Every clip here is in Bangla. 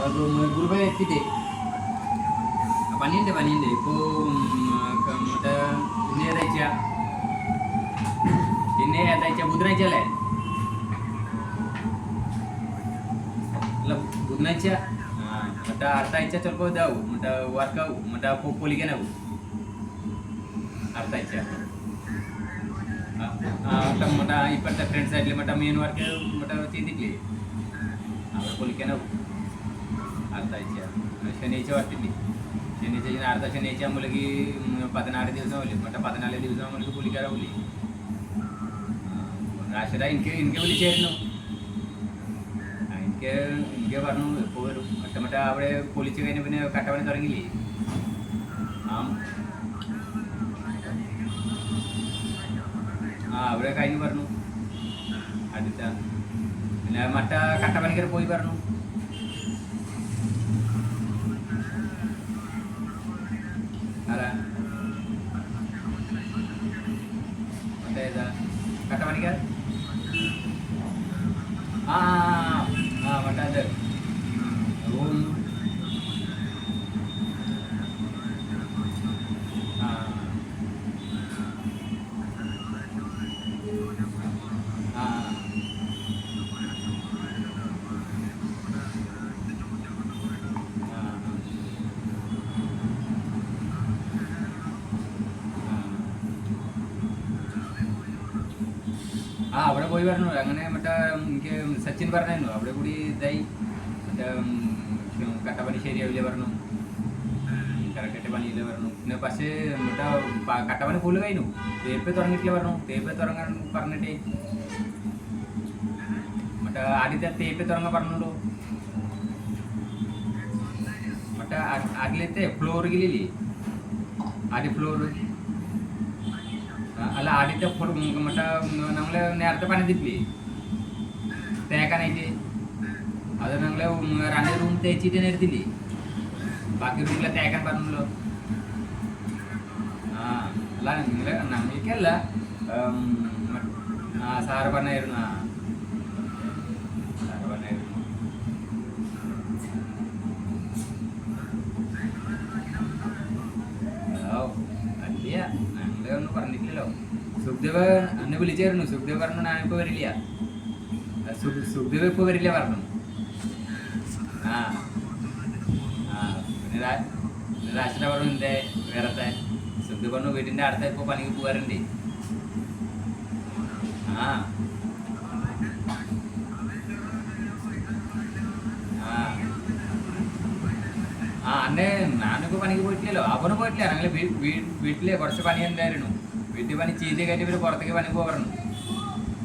குருபாய் எடுத்துட்டு பண்ணிட்டு பண்ணிட்டு இப்போது மற்ற என்ன ஏதாச்சா என்ன ஏதாச்சா बुधराच्याला आहे बुधनाच्या म्हणटा आरताच्या चलपो जाऊ म्हणटा वारकाऊ म्हणटा पोलिकेन हाऊ आरताच्या म्हणटा इकडच्या फ्रेंड्स आयले म्हणटा मेन वारके म्हणटा ती दिली हांवें पोलिकेन हाऊ വർക്ക് മറ്റേ ചെയ്തിട്ടില്ലേ അവർ പൊളിക്കാനാവും അടുത്ത ആഴ്ച ശനിയാഴ്ച വർക്കില്ലേ ശനിയാഴ്ച അടുത്ത ശനിയാഴ്ച നമ്മൾക്ക് പതിനാല് ദിവസം ആവില്ലേ മറ്റേ പതിനാല് ദിവസം ആകുമ്പോഴേക്ക് പുള്ളിക്കാരാവില്ലേ രാശിത എനിക്ക് എനിക്ക് വിളിച്ചായിരുന്നു. എനിക്ക് എനിക്ക് പറഞ്ഞു എപ്പോൾ വരും? മറ്റേ മറ്റേ അവിടെ പൊളിച്ച് കഴിഞ്ഞ പിന്നെ കട്ടപ്പണി തുടങ്ങിയില്ലേ? ആ. ആ അവിടെ കഴിഞ്ഞ് പറഞ്ഞു. അടുത്ത. പിന്നെ മറ്റേ കട്ടപ്പണിക്കർ പോയി പറഞ്ഞു. ആ അവിടെ പോയി പറഞ്ഞു അങ്ങനെ മറ്റേ എനിക്ക് സച്ചിൻ പറഞ്ഞായിരുന്നു. അവിടെ കൂടി ഇതായി. മറ്റേ ഉം, കട്ടപ്പണി ശരിയാവില്ല പറഞ്ഞു. കരക്കെട്ട് പണിയില്ല പറഞ്ഞു. പിന്നെ പക്ഷേ മറ്റേ കട്ടപ്പന ഫുള്ള് കഴിഞ്ഞു. തേപ്പ് തുടങ്ങിയിട്ടില്ല പറഞ്ഞു. തേപ്പ് തുടങ്ങാൻ പറഞ്ഞിട്ടേ. മറ്റേ ആദ്യത്തെ തേപ്പ് തുടങ്ങാൻ പറഞ്ഞുള്ളൂ മറ്റേ ആദ്യത്തെ ഫ്ലോറിലില്ലേ ആദ്യ ഫ്ലോറ് അല്ല ആദ്യത്തെ മറ്റേ നമ്മൾ നേരത്തെ പണിതിട്ടില്ലേ? തേക്കാനായിട്ട്. അത് ഞങ്ങൾ രണ്ട് റൂം തേച്ചിട്ട് എടുത്തില്ലേ? ബാക്കി റൂമിലെ തേക്കാൻ പറഞ്ഞല്ലോ. ആ അല്ല നിങ്ങൾ നമ്മൾക്കല്ല സാറ് പറഞ്ഞായിരുന്നു ആ പറഞ്ഞിട്ടില്ലല്ലോ സുഖ്ദേവ് അന്ന് വിളിച്ചായിരുന്നു. സുഖ്ദേവ് പറഞ്ഞു ഞാനിപ്പോ വരില്ല. ആ, സു- സുഖ്ദേവ് ഇപ്പൊ വരില്ല പറഞ്ഞു. ആ ആ പറഞ്ഞു എന്തേ വേറത്തെ സുഖ്ദേവ് പറഞ്ഞു വീട്ടിന്റെ അടുത്ത ഇപ്പൊ പണിക്ക് പോകാറുണ്ട്. ആ. ആ. അന്നെ ഞാനിപ്പോ പണിക്ക് പോയിട്ടില്ലല്ലോ. അവനും പോയിട്ടില്ല. ഞങ്ങൾ വീട്ടിലെ കുറച്ച് പണി ഉണ്ടായിരുന്നു വീട്ടിൽ പണി ചെയ്ത് കഴിഞ്ഞ് ഇവർ പുറത്തേക്ക് പണി പോകണം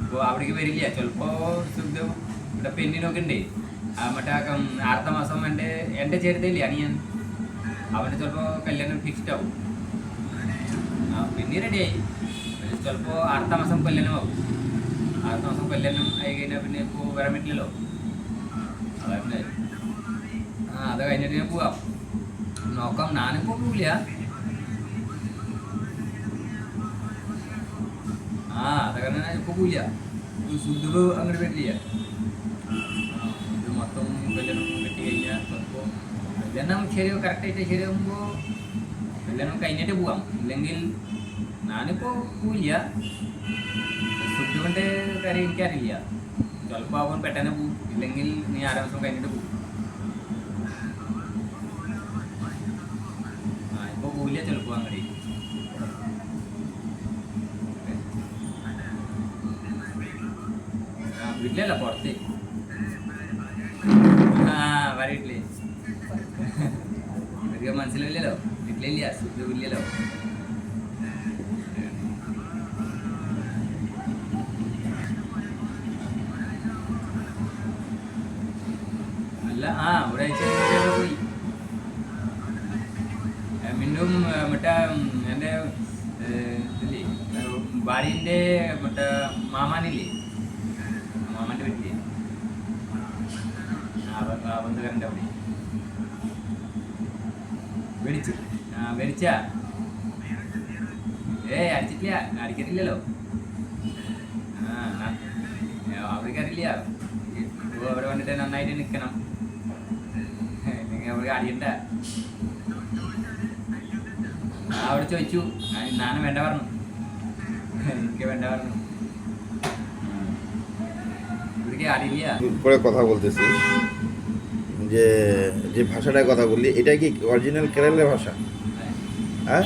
അപ്പോൾ അവിടേക്ക് വരില്ല. ചിലപ്പോൾ സുഖം ഇവിടെ പെണ്ണിനൊക്കെ ഉണ്ട്. മറ്റേ അടുത്ത മാസം എന്റെ എന്റെ ചേർത്തില്ലേ അനിയൻ. അവന് ചിലപ്പോൾ കല്യാണം ഫിക്സ്ഡ് ആവും. ആ പിന്നെ റെഡിയായി ചിലപ്പോൾ അടുത്ത മാസം കൊല്ലനും ആവും. അടുത്ത മാസം കല്യാണം ആയി കഴിഞ്ഞാൽ പിന്നെ ഇപ്പോൾ വരാൻ പറ്റില്ലല്ലോ. അതന്നെ ആ അത് കഴിഞ്ഞിട്ട് ഞാൻ പോവാം. നോക്കാം. നാനും പോവില്ല ആ അതൊക്കെ ഞാൻ ഇപ്പൊ പോവില്ല സുദ്ധു അങ്ങോട്ട് വരില്ല ആ, ഇത് മൊത്തം കല്യാണം കെട്ടി കഴിഞ്ഞാൽ ചിലപ്പോ കല്യാണം ശരിയാവും കറക്റ്റായിട്ട് ശരിയാകുമ്പോ കല്യാണം കഴിഞ്ഞിട്ട് പോവാം ഇല്ലെങ്കിൽ ഞാനിപ്പോ പോവില്ല സുദ്ധുവിന്റെ കാര്യം എനിക്കറിയില്ല ചിലപ്പോ അവൻ പെട്ടെന്ന് പോവും ഇല്ലെങ്കിൽ നീ ആറ് ദിവസം കഴിഞ്ഞിട്ട് പോകും ആ ഇപ്പൊ പോവില്ല ചിലപ്പോ അങ്ങോട്ട് ഇല്ലല്ല പുറത്തേക്ക് ആ പറയിട്ടില്ലേ ഇവർക്ക് മനസ്സിലാവില്ലല്ലോ വീട്ടിലില്ല സുഖമില്ലല്ലോ. അല്ല ആ ഒരാഴ്ച പോയി. മിണ്ടും മറ്റേ എന്റെ ഭാര്യന്റെ മറ്റേ മാമാനില്ലേ? മാമാന്റെ വീട്ടിലെ ആ ബ- ബന്ധുക്കാരന്റെ അവിടെ. മേടിച്ചു ആ മേടിച്ച ഏയ് അടിച്ചിട്ടില്ല. അടിക്കത്തില്ലല്ലോ. ആ അവർക്ക് അറിയില്ല അവിടെ വന്നിട്ട് നന്നായിട്ട് നിൽക്കണം അവർക്ക് അടിയണ്ട അവിടെ ചോദിച്ചു. ഞാനും വേണ്ട പറഞ്ഞു. എനിക്ക് വേണ്ട പറഞ്ഞു. করে কথা বলতেছি। যে যে ভাষাটার কথা বললি এটা কি অরিজিনাল কেরালা ভাষা? হ্যাঁ।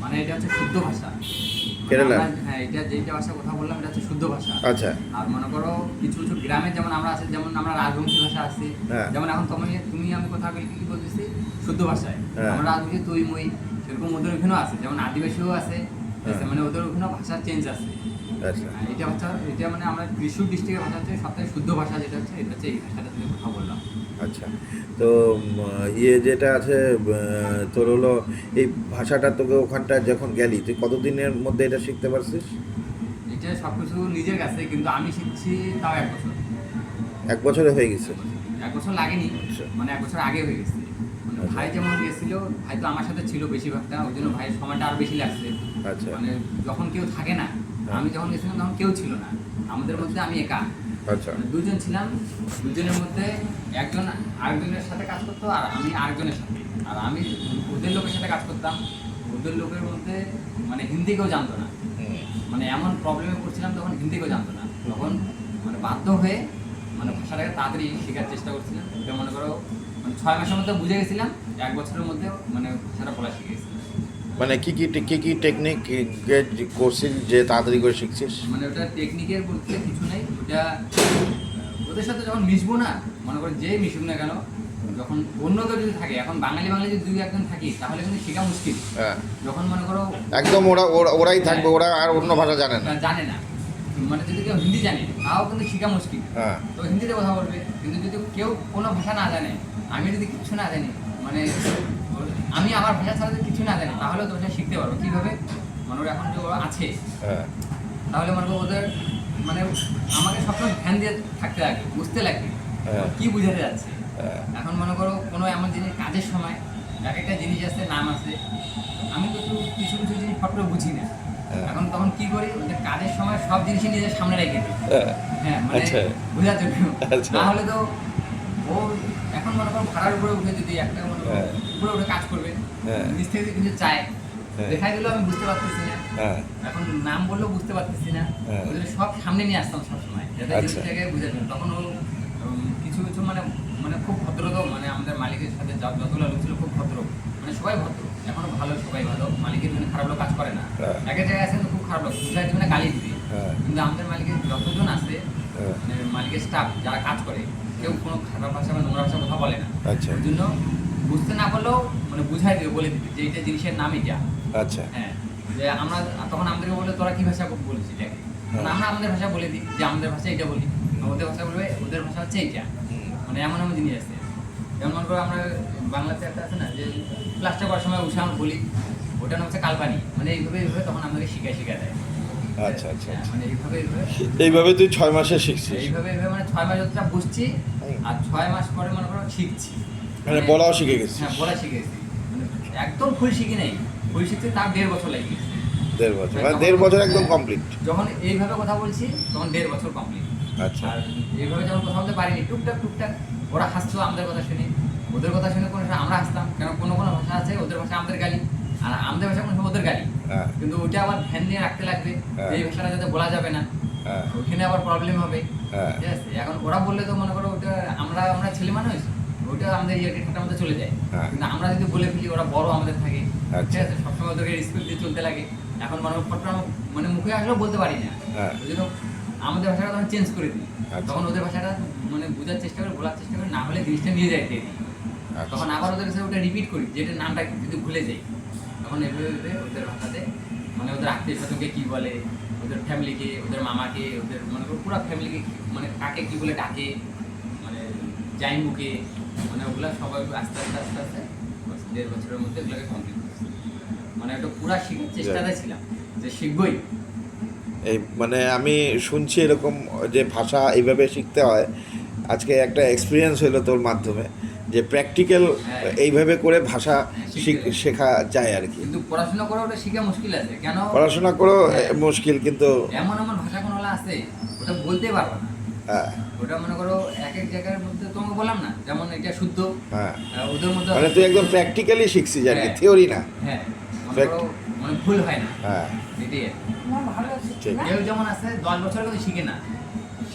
মানে এটা হচ্ছে শুদ্ধ ভাষা। কেরালা? হ্যাঁ এটা যেটা ভাষা কথা বললাম এটা হচ্ছে শুদ্ধ ভাষা। আচ্ছা। আর মনে করো কিছু কিছু গ্রামে যেমন আমরা আছি যেমন আমরা রাজবংশী ভাষা আছে হ্যাঁ। যেমন এখন তুমি তুমি আমি কথা বলি কি বলতেছি? শুদ্ধ ভাষায়। হ্যাঁ। আমরা রাজবংশী তুই মই সেরকম ওদের ওখানেও আছে যেমন আদিবাসীও আছে হ্যাঁ। মানে ওদের ওখানেও ভাষা চেঞ্জ আছে। হ্যাঁ, এটা হচ্ছে এটা মানে আমরা ত্রিশুর ডিস্ট্রিক্টের ভাষা হচ্ছে সবথেকে শুদ্ধ ভাষা যেটা হচ্ছে এটা হচ্ছে এই ভাষাটা তুমি কথা বললাম। আচ্ছা। তো ইয়ে যেটা আছে তোর হলো এই ভাষাটা তোকে ওখানটা যখন গেলি তুই কতদিনের মধ্যে এটা শিখতে পারছিস? এটা সব কিছু নিজের কাছে কিন্তু আমি শিখছি তাও এক বছর। এক বছরে হয়ে গেছে? এক বছর লাগেনি আচ্ছা। মানে এক বছর আগে হয়ে গেছে। মানে আচ্ছা। ভাই যেমন গেছিল ভাই তো আমার সাথে ছিল বেশিরভাগটা ওই জন্য ভাইয়ের সময়টা আরও বেশি লাগছে। আচ্ছা। মানে যখন কেউ থাকে না। আমি যখন গেছিলাম তখন কেউ ছিল না। আমাদের মধ্যে আমি একা। আচ্ছা। মানে দুজন ছিলাম দুজনের মধ্যে একজন আরেকজনের সাথে কাজ করতো আর আমি আরেকজনের সাথে। আর আমি ওদের লোকের সাথে কাজ করতাম। ওদের লোকের মধ্যে মানে হিন্দি কেউ জানতো না। মানে এমন প্রবলেমে পড়ছিলাম তখন হিন্দি কেউ জানতো না। তখন মানে বাধ্য হয়ে মানে ভাষাটাকে তাড়াতাড়ি শেখার চেষ্টা করছিলাম। এটা মনে করো মানে ছয় মাসের মধ্যে বুঝে গেছিলাম এক বছরের মধ্যে মানে ভাষাটা বলা শিখে গেছিলাম মানে কি কি কি কি টেকনিক করছিস যে তাড়াতাড়ি করে শিখছিস? মানে ওটা টেকনিকের বলতে কিছু নেই ওটা ওদের সাথে যখন মিশবো না মনে করো যে মিশুক না কেন যখন অন্য কেউ যদি থাকে এখন বাঙালি বাঙালি যদি দুই একজন থাকি তাহলে কিন্তু শেখা মুশকিল। হ্যাঁ। যখন মনে করো একদম ওরা ওরা ওরাই থাকবে ওরা আর অন্য ভাষা জানে না জানে না। মানে যদি কেউ হিন্দি জানে তাও কিন্তু শেখা মুশকিল। হ্যাঁ। তো হিন্দিতে কথা বলবে কিন্তু যদি কেউ কোনো ভাষা না জানে আমি যদি কিছু না জানি মানে আমি আমার ভাষা ছাড়া যদি কিছু না জানি তাহলে তো ভাষা শিখতে পারব। কীভাবে? মানে ওরা এখন যে আছে হ্যাঁ। তাহলে মনে করো ওদের মানে আমাকে সবসময় ধ্যান দিয়ে থাকতে লাগবে বুঝতে লাগবে হ্যাঁ। কি বুঝাতে যাচ্ছে। হ্যাঁ। এখন মনে করো কোনো এমন জিনিস কাজের সময় এক একটা জিনিস আছে নাম আছে আমি তো একটু কিছু কিছু জিনিস ফট বুঝি না। এখন তখন কি করি? ওদের কাজের সময় সব জিনিসই নিজের সামনে রেখে দিই। হ্যাঁ, মানে আচ্ছা। বোঝার জন্য। আচ্ছা। তাহলে তো ও এখন মনে করো ভাড়ার উপরে উঠে যদি একটা মনে করো হ্যাঁ। উপরে উঠে কাজ করবে হ্যাঁ। নিচ থেকে কিছু চায় হ্যাঁ। দেখাই দিলেও আমি বুঝতে পারতেছি না এখন নাম বললেও বুঝতে পারতেছি না। সব সামনে নিয়ে আসতাম সবসময় যাতে আচ্ছা। জিনিসটাকে বুঝে তখন ও কিছু কিছু মানে মানে খুব ভদ্র তো মানে আমাদের মালিকের সাথে যত- যতগুলো লোক ছিল খুব ভদ্র মানে সবাই ভদ্র এখনও ভালো সবাই ভালো মালিকের মানে খারাপ লোক কাজ করে না। একের জায়গায় আছে কিন্তু খুব খারাপ লোক বুঝাই দিবে না গালি দিবে। কিন্তু আমাদের মালিকের যতজন আছে। মানে মালিকের স্টাফ যারা কাজ করে কেউ কোনো খারাপ ভাষা বা নোংরা ভাষা কথা বলে না। আচ্ছা। ওই জন্য বুঝতে না পারলেও মানে বুঝাই দিবে বলে দিবে যে জিনিসের নাম এটা আচ্ছা। হ্যাঁ। যে আমরা তখন আমাদেরকে বলে তোরা কি ভাষা বলিস এটাকে আমরা আমাদের ভাষা বলে দিই যে আমাদের ভাষা এটা বলি। ওদের ভাষা বলবে ওদের ভাষা হচ্ছে এইটা। মানে এমন এমন জিনিস আছে। যেমন মনে করো আমরা বাংলাতে একটা আছে না যে ক্লাসটা করার সময় উষা বলি ওটার নাম হচ্ছে কালপানি। মানে এইভাবে এইভাবে তখন আমাদেরকে শিখায় শিখা দেয়। আচ্ছা আচ্ছা হ্যাঁ, আচ্ছা। মানে এইভাবে এইভাবে তুই ছয় মাসে শিখছিস? এইভাবে এইভাবে মানে ছয় মাস যতটা বুঝছি আর ছয় মাস পরে মনে করো শিখছি। মানে বলাও শিখে গেছিস। হ্যাঁ বলা শিখেছি মানে একদম ফুল শিখি নাই। ফুল শিখতে তার দেড় বছর লেগে গেছে। দেড় বছর। মানে দেড় বছর একদম কমপ্লিট যখন এইভাবে কথা বলছি তখন দেড় বছর কমপ্লিট আচ্ছা। আর এইভাবে যখন কথা বলতে পারিনি টুকটাক টুকটাক ওরা হাসতো আমাদের কথা শুনে। ওদের কথা শুনে কোনো আমরা হাসতাম। কেন? কোনো কোনো ভাষা আছে ওদের ভাষা আমাদের গালি। আর আমাদের ভাষা কোনো ওদের গালি। হ্যাঁ কিন্তু ওটা আমার ধ্যান নিয়ে রাখতে লাগবে। হ্যাঁ। এই ভাষাটা যাতে বলা যাবে না ওখানে আবার প্রবলেম হবে। হ্যাঁ। ঠিক আছে? এখন ওরা বললে তো মনে করো ওটা আমরা আমরা ছেলে মানুষ ওইটা আমাদের ইয়েকে ঠাটার মধ্যে চলে যায়। হ্যাঁ। কিন্তু আমরা যদি বলে ফেলি ওরা বড় আমাদের থাকে আচ্ছা। ঠিক আছে? সবসময় ওদেরকে রেসপেক্ট দিয়ে চলতে লাগে। এখন মানে ফটো মানে মুখে আসলেও বলতে পারি না। হ্যাঁ। ওই জন্য আমাদের ভাষাটা তখন চেঞ্জ করে দিই। আচ্ছা। তখন ওদের ভাষাটা মানে বোঝার চেষ্টা করে বলার চেষ্টা করে না হলে জিনিসটা নিয়ে যাই দিয়ে আচ্ছা। তখন আবার ওদের কাছে ওটা রিপিট করি যেটা নামটা যদি ভুলে যাই। তখন এভাবে এভাবে ওদের ভাষাতে মানে ওদের আত্মীয় স্বজনকে কী বলে ওদের ফ্যামিলিকে ওদের মামাকে ওদের মানে পুরো ফ্যামিলিকে মানে কাকে কী বলে ডাকে মানে জাইমুকে মানে ওগুলো সবাই আস্তে আস্তে আস্তে আস্তে দেড় বছরের মধ্যে ওগুলোকে কমপ্লিট করছি। মানে একটা পুরো শেখার চেষ্টাতে ছিলাম যে শিখবই। এই মানে আমি শুনছি এরকম যে ভাষা এইভাবে শিখতে হয়। আজকে একটা এক্সপিরিয়েন্স হলো তোর মাধ্যমে যে প্র্যাকটিক্যাল। এইভাবে করে ভাষা শিখ- হয়। যায় আর কি। কিন্তু পড়াশোনা করে ওটা শেখা মুশকিল আছে। কেন? পড়াশোনা করেও হ্যাঁ। মুশকিল কিন্তু এমন এমন ভাষা কোনো আছে ওটা বলতে পারব না। হ্যাঁ। ওটা মনে করো এক এক জায়গার মধ্যে তোমাকে বললাম না যেমন এটা শুদ্ধ। হ্যাঁ। ওদের মধ্যে মানে তুই একদম প্র্যাকটিক্যালি শিখছিস আর কি হ্যাঁ। থিওরি না। হ্যাঁ। মনে করো ভুল হয় না। হ্যাঁ। এটাই আর কি। ভালো আছে। ঠিক। কেউ যেমন আছে দশ বছর কিন্তু শিখে না।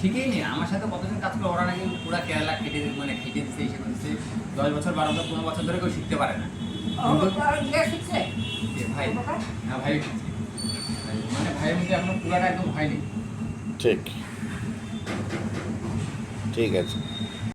শিখেই নি আমার সাথে কতজন কাজ করে ওরা নাকি পুরো কেরালা কেটে মানে খেটে দিচ্ছে করছে দশ বছর বারো বছর পনেরো বছর ধরে কেউ শিখতে পারে না। ভাই? হ্যাঁ ভাই মানে ভাইয়ের মধ্যে এখনও পুরাটা একদম হয়নি। ঠিক। ঠিক আছে।